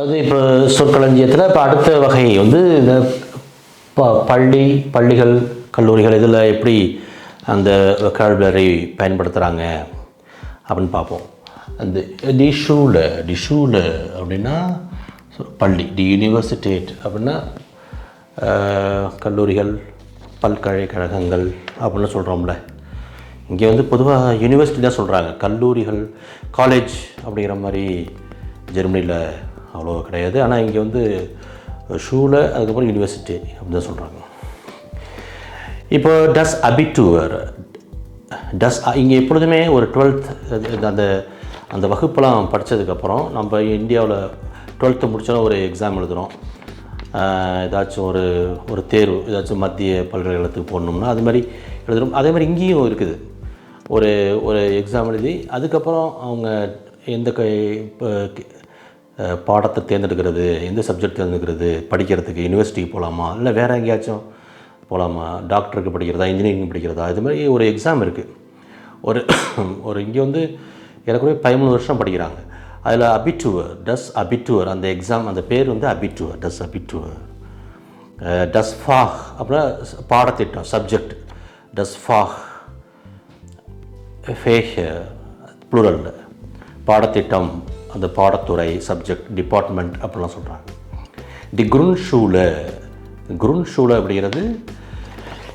அது இப்போ சொற்களஞ்சியத்தில் இப்போ அடுத்த வகை வந்து இந்த ப பள்ளி பள்ளிகள் கல்லூரிகள் இதில் எப்படி அந்த வெக்காபுலரி பயன்படுத்துகிறாங்க அப்படின்னு பார்ப்போம். அந்த டிஷூவில் டிஷூவில் அப்படின்னா பள்ளி டி யூனிவர்சிட்டேட் அப்படின்னா கல்லூரிகள் பல்கலைக்கழகங்கள் அப்படின்னு சொல்கிறோம்ல இங்கே வந்து பொதுவாக யூனிவர்சிட்டி தான் சொல்கிறாங்க கல்லூரிகள் காலேஜ் அப்படிங்கிற மாதிரி ஜெர்மனியில் அவ்வளோ கிடையாது. ஆனால் இங்கே வந்து ஷூவில் அதுக்கப்புறம் யூனிவர்சிட்டி அப்படி தான் சொல்கிறாங்க இப்போ டஸ் அபிட்டுவர் டஸ் இங்கே எப்பொழுதுமே ஒரு டுவெல்த் அந்த அந்த வகுப்பெல்லாம் படித்ததுக்கப்புறம் நம்ம இந்தியாவில் டுவெல்த்து முடித்தாலும் ஒரு எக்ஸாம் எழுதுகிறோம் ஏதாச்சும் ஒரு ஒரு தேர்வு ஏதாச்சும் மத்திய பல்கலைக்கழகத்துக்கு போடணும்னா அது மாதிரி எழுதுகிறோம் அதே மாதிரி இங்கேயும் இருக்குது. ஒரு ஒரு எக்ஸாம் எழுதி அதுக்கப்புறம் அவங்க எந்த கை இப்போ பாடத்தை தேர்ந்தெடுக்கிறது எந்த சப்ஜெக்ட் தேர்ந்தெடுக்கிறது படிக்கிறதுக்கு யூனிவர்சிட்டிக்கு போகலாமா இல்லை வேறு எங்கேயாச்சும் போகலாமா டாக்டருக்கு படிக்கிறதா? இன்ஜினியரிங் படிக்கிறதா? இது மாதிரி ஒரு எக்ஸாம் இருக்குது ஒரு ஒரு இங்கே வந்து ஏறக்குறைய பதிமூணு வருஷம் படிக்கிறாங்க. அதில் அபிட்டுவர் டஸ் அபிட்டுவர் அந்த எக்ஸாம் அந்த பேர் வந்து அபிட்டுவர் டஸ் அபிட்டுவர் டஸ் ஃபாஹ் அப்படின்னா பாடத்திட்டம் சப்ஜெக்ட் டஸ் ஃபாஹ் ஃபேஹ் ப்ளூரல் பாடத்திட்டம் அந்த பாடத்துறை சப்ஜெக்ட் டிபார்ட்மெண்ட் அப்படிலாம் சொல்கிறாங்க தி குருன் ஷூவில் குருன் ஷூவில் அப்படிங்கிறது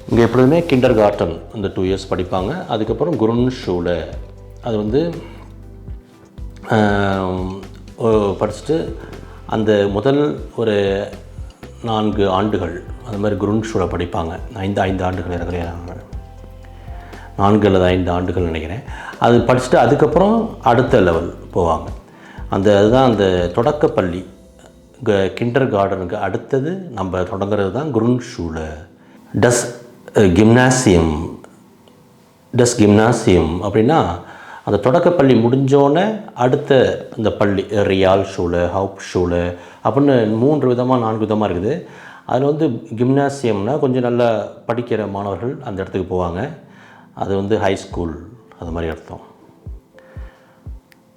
இங்கே எப்பொழுதுமே கிண்டர் கார்டன் அந்த டூ இயர்ஸ் படிப்பாங்க. அதுக்கப்புறம் குருன் ஷூவில் அது வந்து படிச்சுட்டு அந்த முதல் ஒரு நான்கு ஆண்டுகள் அது மாதிரி குருன் ஷூவில் படிப்பாங்க. ஐந்து ஐந்து ஆண்டுகள் இருக்கிறாங்க நான்கு அல்லது ஐந்து ஆண்டுகள் நினைக்கிறேன். அது படிச்சுட்டு அதுக்கப்புறம் அடுத்த லெவல் போவாங்க. அந்த அதுதான் அந்த தொடக்கப்பள்ளி கிண்டர் கார்டனுக்கு அடுத்தது நம்ம தொடங்குறது தான் குருன் ஷூல டஸ் கிம்னாசியம் டஸ் கிம்னாசியம் அப்படின்னா அந்த தொடக்கப்பள்ளி முடிஞ்சோடனே அடுத்த இந்த பள்ளி ரியால் ஷூல ஹவுப் ஷூல அப்படின்னு மூன்று விதமாக நான்கு விதமாக இருக்குது. அதில் வந்து கிம்னாசியம்னா கொஞ்சம் நல்லா படிக்கிற மாணவர்கள் அந்த இடத்துக்கு போவாங்க. அது வந்து ஹை ஸ்கூல் அது மாதிரி அர்த்தம்.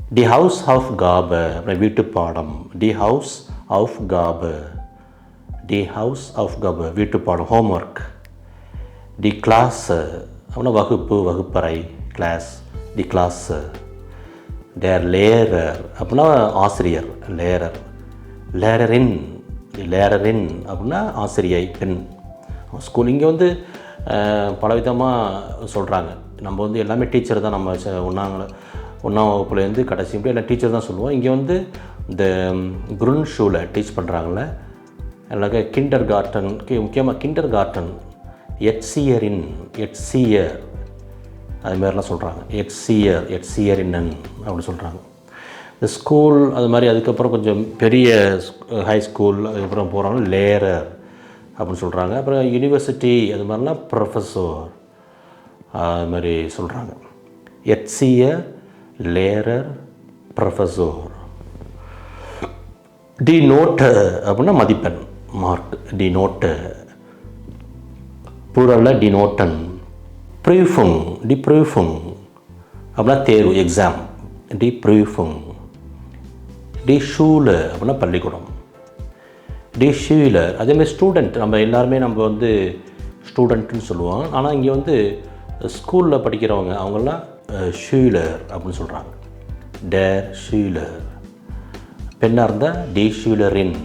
டி ஹவுஸ் ஆஃப் காப அப்புறம் வீட்டு பாடம் டி ஹவுஸ் ஆஃப் காப டி ஹவுஸ் ஆஃப் காப வீட்டு பாடம் ஹோம்ஒர்க் டி கிளாஸ் அப்படின்னா வகுப்பு வகுப்பறை கிளாஸ் தி கிளாஸ் தேர் லேரர் அப்படின்னா ஆசிரியர் லேரர் லேரரின் லேரரின் அப்படின்னா ஆசிரியை பெண் ஸ்கூல் இங்கே வந்து பலவிதமாக சொல்கிறாங்க நம்ம வந்து எல்லாமே டீச்சர் தான் நம்ம ச- ஒன்றாங்கள ஒன்றாம் வகுப்புலேருந்து கடைசி முடியும் எல்லாம் டீச்சர் தான் சொல்லுவோம். இங்கே வந்து இந்த குருன் ஷூவில் டீச் பண்ணுறாங்கள எனக்கு கிண்டர் கார்டன் முக்கியமாக கிண்டர் கார்டன் எட்சியரின் எட்சியர் அது மாதிரிலாம் சொல்கிறாங்க எட்சியர் எட்சியரின்னன் அப்படின்னு சொல்கிறாங்க இந்த ஸ்கூல் அது மாதிரி அதுக்கப்புறம் கொஞ்சம் பெரிய ஹை ஸ்கூல் அதுக்கப்புறம் போகிறாங்க லேரர் அப்படின்னு சொல்கிறாங்க அப்புறம் யூனிவர்சிட்டி அது மாதிரிலாம் ப்ரொஃபஸர் அது மாதிரி சொல்கிறாங்க எட்சியர் லேரர் ப்ரொஃபஸோர் டி நோட்டு அப்படின்னா மதிப்பெண் மார்க் டி நோட்டு புரலில் டி நோட்டன் ப்ரூஃபுங் டி ப்ரீஃபுங் அப்படின்னா தேர்வு எக்ஸாம் டி ப்ரீஃபுங் டி ஷூலு அப்படின்னா பள்ளிக்கூடம். டி ஷீலர் அதேமாதிரி ஸ்டூடெண்ட் நம்ம எல்லாருமே நம்ம வந்து ஸ்டூடெண்ட்டுன்னு சொல்லுவோம். ஆனால் இங்கே வந்து ஸ்கூலில் படிக்கிறவங்க அவங்களாம் ஷூலர் அப்படின்னு சொல்கிறாங்க டேர் ஷூலர். பெண்ணாக இருந்தால் டி ஷூலரின்.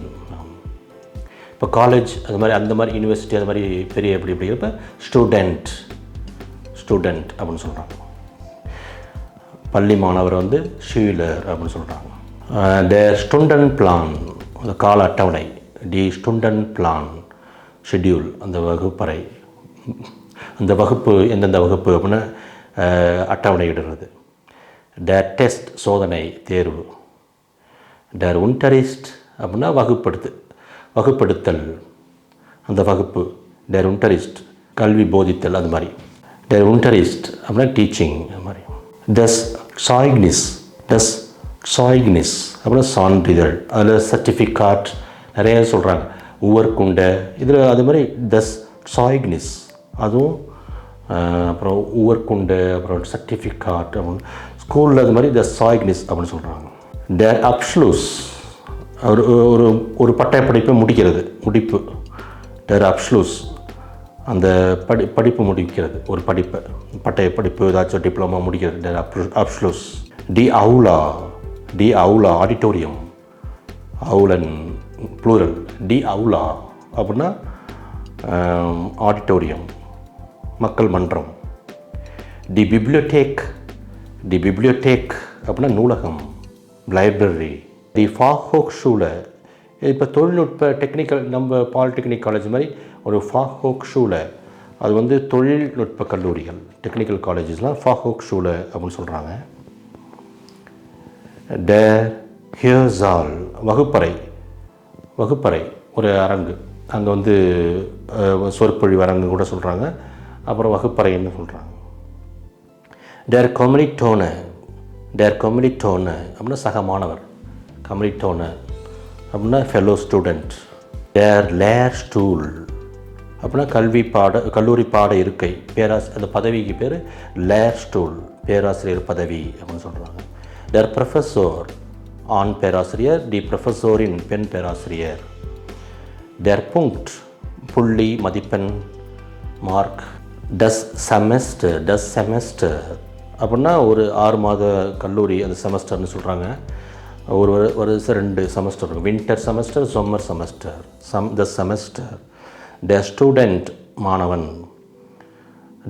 இப்போ காலேஜ் அது மாதிரி அந்த மாதிரி யூனிவர்சிட்டி அது மாதிரி பெரிய எப்படி இப்போ ஸ்டூடெண்ட் ஸ்டூடெண்ட் அப்படின்னு சொல்கிறாங்க பள்ளி மாணவர் வந்து ஷூலர் அப்படின்னு சொல்கிறாங்க த ஸ்டுண்டன் பிளான். அந்த கால அட்டவணை. டி ஸ்டுண்டன் பிளான். ஷெட்யூல். அந்த வகுப்பறை. அந்த வகுப்பு எந்தெந்த வகுப்பு அப்படின்னு அட்டவணையிடுறது. ட டெஸ்ட் சோதனை தேர்வு. டர் உன்டரிஸ்ட் அப்படின்னா வகுப்படுத்து வகுப்படுத்தல். அந்த வகுப்பு டர் உன்டரிஸ்ட் கல்வி போதித்தல் அது மாதிரி. டர் உன்டரிஸ்ட் அப்படின்னா டீச்சிங் அது மாதிரி. டஸ் சாய்க்னிஸ் டஸ் சாய்க்னிஸ் அப்படின்னா சான்றிதழ். அதில் சர்டிஃபிகாட் நிறைய சொல்கிறாங்க உவர்குண்ட இதில் அது மாதிரி டஸ் சாய்க்னிஸ் அதுவும் அப்புறம் அப்புறம் உவர்குண்டு அப்புறம் சர்டிஃபிகாட் அப்படின்னு ஸ்கூலில் அது மாதிரி த சாய்க்னிஸ் அப்படின்னு சொல்கிறாங்க த அப்ஸ்லூஸ் ஒரு ஒரு ஒரு பட்டய படிப்பை முடிக்கிறது முடிப்பு. டர் அப்ஸ்லூஸ் அந்த படி படிப்பு முடிக்கிறது ஒரு படிப்பை பட்டய படிப்பு ஏதாச்சும் டிப்ளமா முடிக்கிறது டர் அப் அப்ஸ்லூஸ் டி அவுலா டி அவுலா ஆடிட்டோரியம் அவுலன் ப்ளூரல் டி அவுலா அப்படின்னா ஆடிட்டோரியம் மக்கள் மன்றம். தி பிப்ளியோடேக் தி பிப்ளியோடேக் அப்படின்னா நூலகம் லைப்ரரி. டி ஃபாஹோக் ஷூவில் இப்போ தொழில்நுட்ப டெக்னிக்கல் நம்ம பாலிடெக்னிக் காலேஜ் மாதிரி ஒரு ஃபாஹோக் ஷூவில் அது வந்து தொழில்நுட்ப கல்லூரிகள் டெக்னிக்கல் காலேஜஸ்லாம் ஃபாஹோக் ஷூவில் அப்படின்னு சொல்கிறாங்க ட ஹியர்ஸால் வகுப்பறை வகுப்பறை ஒரு அரங்கு. அங்கே வந்து சொற்பொழிவு அரங்கு கூட சொல்கிறாங்க அப்புறம் வகுப்பறைன்னு சொல்கிறாங்க டேர் கம்யூனிட்டோனு டேர் கம்யூனிட்டோனு அப்படின்னா சக மாணவர். கம்யூனிட்டோனு அப்படின்னா ஃபெலோ ஸ்டூடெண்ட் டேர் லேர் ஸ்டூல் அப்படின்னா கல்வி பாட கல்லூரி பாட இருக்கை. பேராஸ் அந்த பதவிக்கு பேர் லேர் ஸ்டூல் பேராசிரியர் பதவி அப்படின்னு சொல்கிறாங்க டேர் ப்ரொஃபஸோர் ஆண் பேராசிரியர். டி ப்ரொஃபஸோரின் பெண் பேராசிரியர். டேர் புங்க்ட் புள்ளி மதிப்பெண் மார்க் டஸ் செமஸ்டர் டஸ் செமஸ்டர் அப்படின்னா ஒரு ஆறு மாத கல்லூரி அந்த செமஸ்டர்னு சொல்கிறாங்க ஒரு வருஷம் ரெண்டு செமஸ்டர் இருக்கும். வின்டர் செமஸ்டர் சம்மர் செமஸ்டர் சம் த செமஸ்டர் த ஸ்டூடெண்ட் மாணவன்.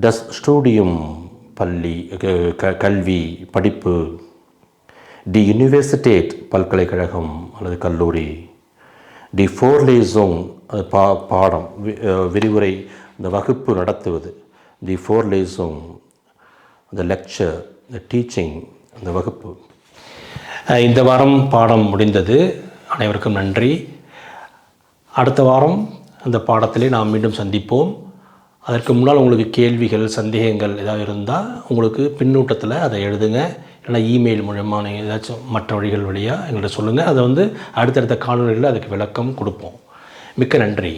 டஸ் ஸ்டூடியம் பள்ளி க- க- கல்வி படிப்பு. தி யூனிவர்சிட்டேட் பல்கலைக்கழகம் அல்லது கல்லூரி. தி ஃபோர்லேசோங் அது பா பாடம். வி- விரிவுரை இந்த வகுப்பு நடத்துவது. தி ஃபோர் லேஸும் த லெக்சர் த டீச்சிங் அந்த வகுப்பு. இந்த வாரம் பாடம் முடிந்தது. அனைவருக்கும் நன்றி. அடுத்த வாரம் அந்த பாடத்திலே நாம் மீண்டும் சந்திப்போம். அதற்கு முன்னால் உங்களுக்கு கேள்விகள் சந்தேகங்கள் ஏதாவது இருந்தால் உங்களுக்கு பின்னூட்டத்தில் அதை எழுதுங்க. இல்லைன்னா இமெயில் மூலயமா நீங்கள் ஏதாச்சும் மற்ற வழிகள் வழியாக எங்கள்கிட்ட சொல்லுங்கள் அதை வந்து அடுத்தடுத்த காணொலிகளில் அதுக்கு விளக்கம் கொடுப்போம். மிக்க நன்றி.